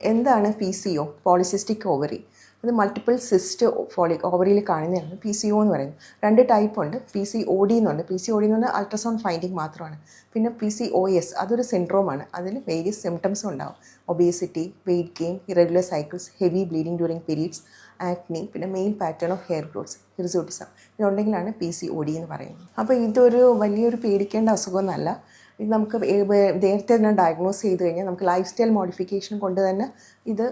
എന്താണ് P C O polycystic ovary അത് multiple cyst ഫോളി ഓവറിയിൽ കാണുന്നതാണ് പി സി ഒ എന്ന് പറയുന്നത്. രണ്ട് ടൈപ്പ് ഉണ്ട്. പി സി ഒ ഡി എന്നുണ്ട് പി സി ഒ ഡി എന്ന് പറഞ്ഞാൽ അൾട്രാസൗണ്ട് ഫൈൻഡിങ് മാത്രമാണ്. പിന്നെ പി സി ഒ എസ് അതൊരു സിൻഡ്രോമാണ് അതിൽ വേരിയസ് സിംറ്റംസും ഉണ്ടാവും. Obesity weight gain irregular cycles heavy bleeding during periods acne പിന്നെ main pattern of hair growths hirsutism ഇതുണ്ടെങ്കിലാണ് P C O D എന്ന് പറയുന്നത്. അപ്പോൾ ഇതൊരു വലിയൊരു പേടിക്കേണ്ട അസുഖമൊന്നുമല്ല. ഇത് നമുക്ക് നേരത്തെ തന്നെ ഡയഗ്നോസ് ചെയ്ത് കഴിഞ്ഞാൽ നമുക്ക് ലൈഫ് സ്റ്റൈൽ മോഡിഫിക്കേഷൻ കൊണ്ട് തന്നെ ഇത്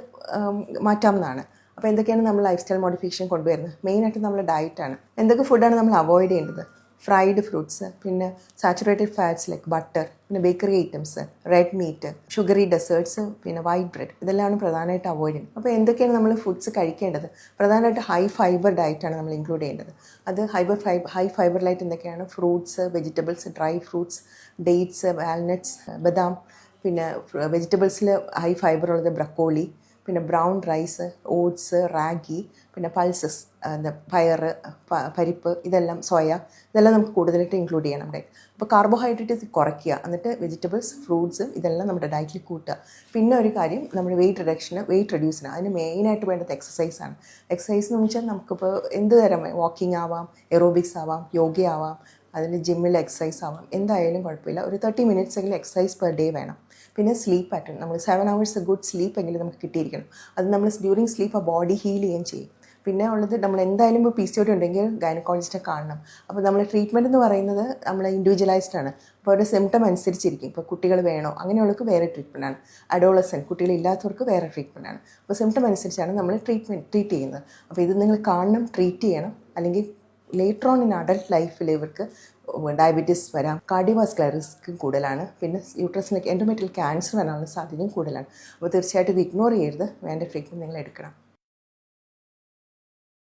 മാറ്റാവുന്നതാണ്. അപ്പോൾ എന്തൊക്കെയാണ് നമ്മൾ ലൈഫ് സ്റ്റൈൽ മോഡിഫിക്കേഷൻ കൊണ്ടുവരുന്നത് മെയിനായിട്ട് നമ്മൾ ഡയറ്റാണ് എന്തൊക്കെ ഫുഡാണ് നമ്മൾ അവോയ്ഡ് ചെയ്യേണ്ടത്? ഫ്രൈഡ് ഫ്രൂട്ട്സ് പിന്നെ സാച്ചുറേറ്റഡ് ഫാറ്റ്സ് ലൈക്ക് ബട്ടർ പിന്നെ bakery items red meat sugary desserts പിന്നെ വൈറ്റ് ബ്രെഡ് ഇതെല്ലാമാണ് പ്രധാനമായിട്ട് അവോയ്ഡ് ചെയ്യുന്നത്. അപ്പോൾ എന്തൊക്കെയാണ് നമ്മൾ ഫുഡ്സ് കഴിക്കേണ്ടത്? പ്രധാനമായിട്ട് ഹൈ ഫൈബർ ഡയറ്റാണ് നമ്മൾ ഇൻക്ലൂഡ് ചെയ്യേണ്ടത്. അത് ഹൈബർ ഫൈബർ ഹൈ ഫൈബർ ഡയറ്റ് എന്തൊക്കെയാണ്? Fruits vegetables dry fruits dates walnuts ബദാം പിന്നെ വെജിറ്റബിൾസിൽ ഹൈ ഫൈബർ ഉള്ളത് ബ്രക്കോളി പിന്നെ ബ്രൗൺ റൈസ് ഓട്സ് റാഗി പിന്നെ പൾസസ് എന്താ പയർ പരിപ്പ് ഇതെല്ലാം സോയ ഇതെല്ലാം നമുക്ക് കൂടുതലായിട്ട് ഇൻക്ലൂഡ് ചെയ്യണം ഡയറ്റ് അപ്പോൾ കാർബോഹൈഡ്രേറ്റ്സ് കുറയ്ക്കുക. എന്നിട്ട് വെജിറ്റബിൾസ് ഫ്രൂട്ട്സ് ഇതെല്ലാം നമ്മുടെ ഡയറ്റിൽ കൂട്ടുക. പിന്നെ ഒരു കാര്യം നമ്മുടെ വെയിറ്റ് റിഡക്ഷന് വെയിറ്റ് റെഡ്യൂസിന് അതിന് മെയിനായിട്ട് വേണ്ടത് എക്സസൈസാണ് എക്സസൈസ് എന്ന് വെച്ചാൽ നമുക്കിപ്പോൾ എന്ത് തരം വാക്കിംഗ് ആവാം എറോബിക്സ് ആവാം യോഗ ആവാം അതിന് ജിമ്മിൽ എക്സസൈസ് ആവാം എന്തായാലും കുഴപ്പമില്ല. ഒരു തേർട്ടി മിനിറ്റ്സ് എങ്കിലും എക്സസൈസ് പെർ ഡേ വേണം. പിന്നെ സ്ലീപ്പ് പാറ്റേൺ നമ്മൾ സെവൻ അവേഴ്സ് ഗുഡ് സ്ലീപ്പ് എങ്കിലും നമുക്ക് കിട്ടിയിരിക്കണം. അത് നമ്മൾ ഡ്യൂറിങ് സ്ലീപ്പ് ആ ബോഡി ഹീൽ ചെയ്യുകയും ചെയ്യും. പിന്നെ ഉള്ളത് നമ്മൾ എന്തായാലും ഇപ്പോൾ പി സി ഒടി ഉണ്ടെങ്കിൽ ഗൈനക്കോളജിസ്റ്റിനെ കാണണം. അപ്പോൾ നമ്മൾ ട്രീറ്റ്മെന്റ് എന്ന് പറയുന്നത് നമ്മൾ ഇൻഡിവിജ്വലൈസ്ഡ് ആണ്. അപ്പോൾ അവരുടെ സിംറ്റം അനുസരിച്ചിരിക്കും. ഇപ്പോൾ കുട്ടികൾ വേണോ? അങ്ങനെയുള്ളവർക്ക് വേറെ ട്രീറ്റ്മെന്റ് ആണ്. അഡോളസൻ കുട്ടികളില്ലാത്തവർക്ക് വേറെ ട്രീറ്റ്മെന്റ് ആണ്. അപ്പോൾ സിംറ്റം അനുസരിച്ചാണ് നമ്മൾ ട്രീറ്റ്മെന്റ് ട്രീറ്റ് ചെയ്യുന്നത്. അപ്പോൾ ഇത് നിങ്ങൾ കാണണം ട്രീറ്റ് ചെയ്യണം. അല്ലെങ്കിൽ ലേറ്റർ ഓൺ ഇൻ അഡൽട്ട് ലൈഫിൽ ഇവർക്ക് ഡയബറ്റീസ് വരാം കാർഡിയോവാസ്കുലർ റിസ്ക് കൂടുതലാണ് പിന്നെ യൂട്രസിലേക്ക് എൻഡോമെറ്റൽ ക്യാൻസർ വരാനുള്ള സാധ്യതയും കൂടുതലാണ്. അപ്പോൾ തീർച്ചയായിട്ടും ഇത് ഇഗ്നോർ ചെയ്യരുത് വേണ്ട ട്രീറ്റ്മെന്റ് നിങ്ങൾ എടുക്കണം